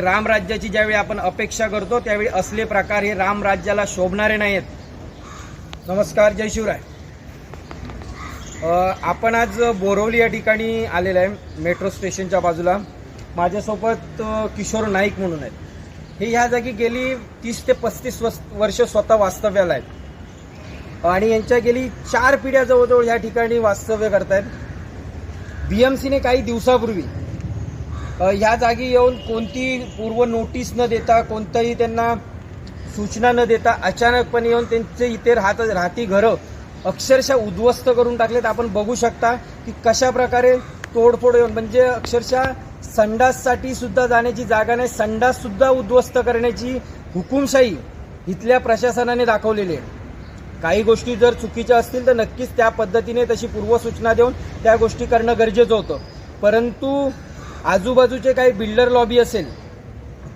रामराज्याची ज्यावेळी आपण अपेक्षा करतो त्यावेळी असले प्रकार हे रामराज्याला शोभणारे शोभणारे नाहीत नमस्कार जय शिवराय. आपण आज बोरवली या ठिकाणी आलेलं आहे मेट्रो स्टेशनच्या बाजूला. माझ्यासोबत किशोर नाईक म्हणून आहेत. हे ह्या जागी गेली तीस ते पस्तीस वर्ष स्वतः वास्तव्याला आहेत. आणि यांच्या गेली चार पिढ्या जवळजवळ ह्या ठिकाणी वास्तव्य करतायत. बीएमसीने काही दिवसापूर्वी ह्या जागी येऊन कोणती पूर्व नोटीस न देता कोणतंही त्यांना सूचना न देता अचानकपणे येऊन त्यांचे इथे राहत राहती घरं अक्षरशः उद्ध्वस्त करून टाकलेत. आपण बघू शकता की कशा प्रकारे तोडफोड येऊन म्हणजे अक्षरशः संडाससाठी सुद्धा जाण्याची जागा नाही संडास सुद्धा उद्ध्वस्त करण्याची हुकुमशाही इथल्या प्रशासनाने दाखवलेली आहे. काही गोष्टी जर चुकीच्या असतील तर नक्कीच त्या पद्धतीने तशी पूर्वसूचना देऊन त्या गोष्टी करणं गरजेचं होतं. परंतु आजूबाजूचे काही बिल्डर लॉबी असेल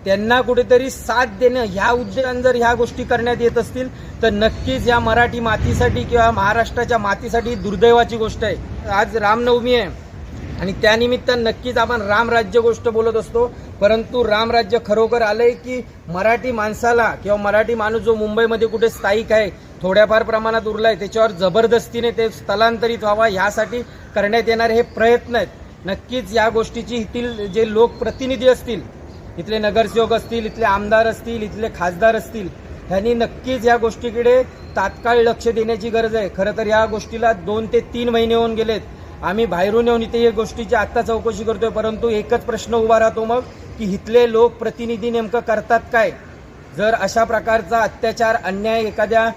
त्यांना कुठेतरी साथ देणं ह्या उद्देशाने जर ह्या गोष्टी करण्यात येत असतील तर नक्कीच या मराठी मातीसाठी किंवा महाराष्ट्राच्या मातीसाठी दुर्दैवाची गोष्ट आहे. आज रामनवमी आहे आणि त्यानिमित्त नक्कीच आपण रामराज्य गोष्ट बोलत असतो परंतु रामराज्य खरोखर आलंय की मराठी माणसाला किंवा मराठी माणूस जो मुंबईमध्ये कुठे स्थायिक आहे थोड्याफार प्रमाणात उरलाय त्याच्यावर जबरदस्तीने ते स्थलांतरित व्हावा ह्यासाठी करण्यात येणारे हे प्रयत्न आहेत. नक्कीच या गोष्टीची इथील जे लोकप्रतिनिधी असतील इथले नगरसेवक असतील इथले आमदार असतील इथले खासदार असतील ह्यांनी नक्कीच या गोष्टीकडे तात्काळ लक्ष देण्याची गरज आहे. खरं तर या गोष्टीला दोन ते तीन महिने होऊन गेलेत. आम्ही बाहेरून येऊन इथे या गोष्टीची आत्ता चौकशी करतोय परंतु एकच प्रश्न उभा राहतो मग की इथले लोकप्रतिनिधी नेमकं करतात काय? जर अशा प्रकारचा अत्याचार अन्याय एखाद्या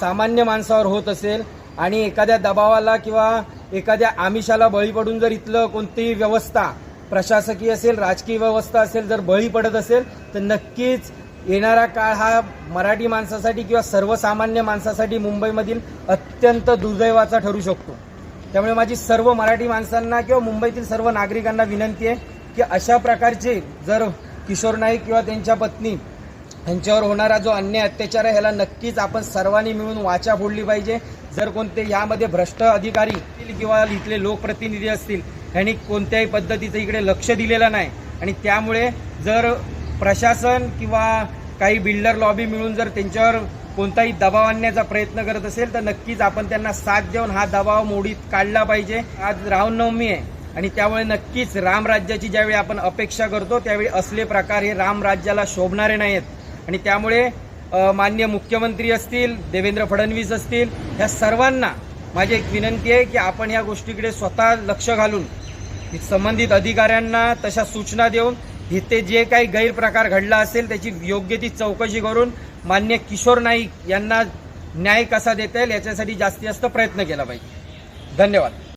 सामान्य माणसावर होत असेल आणि एखाद्या दबावाला किंवा एखाद्या आमिषाला बळी पडून जर इथलं कोणतीही व्यवस्था प्रशासकीय असेल राजकीय व्यवस्था असेल जर बळी पडत असेल तर नक्कीच येणारा काळ हा मराठी माणसासाठी किंवा सर्वसामान्य माणसासाठी मुंबईमधील अत्यंत दुर्दैवाचा ठरू शकतो. त्यामुळे माझी सर्व मराठी माणसांना किंवा मुंबईतील सर्व नागरिकांना विनंती आहे की अशा प्रकारचे जर किशोर नाईक किंवा त्यांच्या पत्नी यांच्यावर होणारा जो अन्याय अत्याचार आहे ह्याला नक्कीच आपण सर्वांनी मिळून वाचा फोडली पाहिजे. जर कोणते यामध्ये भ्रष्ट अधिकारी असतील किंवा इथले लोकप्रतिनिधी असतील यांनी कोणत्याही पद्धतीचं इकडे लक्ष दिलेलं नाही. आणि त्यामुळे जर प्रशासन किंवा काही बिल्डर लॉबी मिळून जर त्यांच्यावर कोणताही दबाव आणण्याचा प्रयत्न करत असेल तर नक्कीच आपण त्यांना साथ देऊन हा दबाव मोडीत काढला पाहिजे. आज रामनवमी आहे आणि त्यामुळे नक्कीच रामराज्याची ज्यावेळी आपण अपेक्षा करतो त्यावेळी असले प्रकार हे रामराज्याला शोभणारे नाहीत. आणि त्यामुळे मान्य मुख्यमंत्री असतील देवेंद्र फडणवीस असतील ह्या सर्वांना माझी एक विनंती आहे की आपण या गोष्टीकडे स्वतः लक्ष घालून संबंधित अधिकाऱ्यांना तशा सूचना देऊन इथे जे काही गैरप्रकार घडला असेल त्याची योग्य ती चौकशी करून मान्य किशोर नाईक यांना न्याय कसा देता येईल याच्यासाठी जास्तीत जास्त प्रयत्न केला पाहिजे. धन्यवाद.